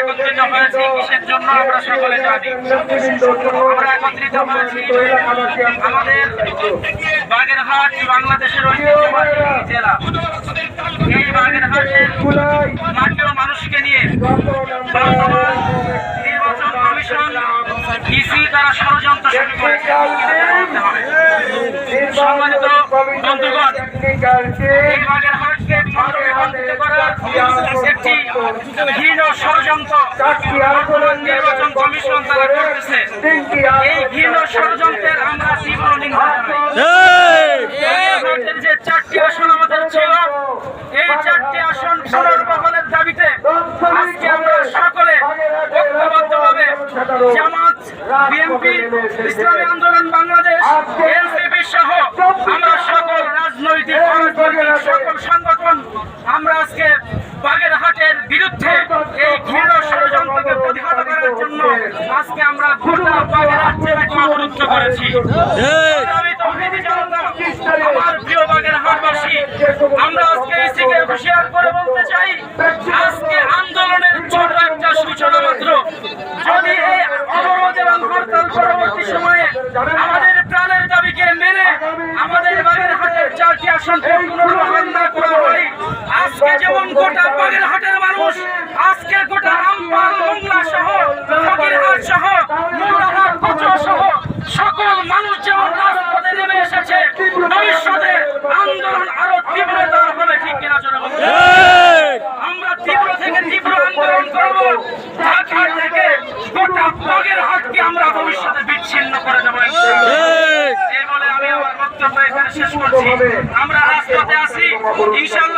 একত্রিত হয়েছি। কিসের জন্য আমরা সকলে একত্রিত বাংলাদেশের জেলা। এই মানুষকে নিয়ে নির্বাচন কমিশন ইসি তারা ষড়যন্ত্র শুরু হবে। সম্মানিত ষড়যন্ত্র নির্বাচন কমিশন তারা ষড়যন্ত্রের আমরা চারটি আসন আমাদের ছিল, এই চারটি আসন পুনর্বহলের দাবিতে আজকে আমরা সকলে ঐক্যবদ্ধভাবে জামাত, বিএনপি, ইসলামী আন্দোলন, বাংলাদেশ, এনসিপি সহ আমরা সকল রাজনৈতিক অরাজনৈতিক সকল সংগঠন আমরা আজকে বাগেরহাটের বিরুদ্ধে এই ঘৃণ ষড়যন্ত্রকে প্রতিহত করার জন্য আজকে আমরা গোটা করেছি। আমার প্রিয় বাগেরহাটবাসী আমরা আজকে এসিকে হুঁশিয়ার করে বলতে চাই আজকে আন্দোলনের ছোট একটা সূচনা মাত্র। যদি এই অবরোধ এবং হরতাল পরবর্তী সময়ে আমাদের প্রাণের দাবিকে মেনে আমাদের বাগেরহাটের চারটি আসন পুনর্বহাল না করা হয় আজকে যেমন গোটা বাগেরহাটের আমরা রাজপথে আছি। ইনশাআল্লাহ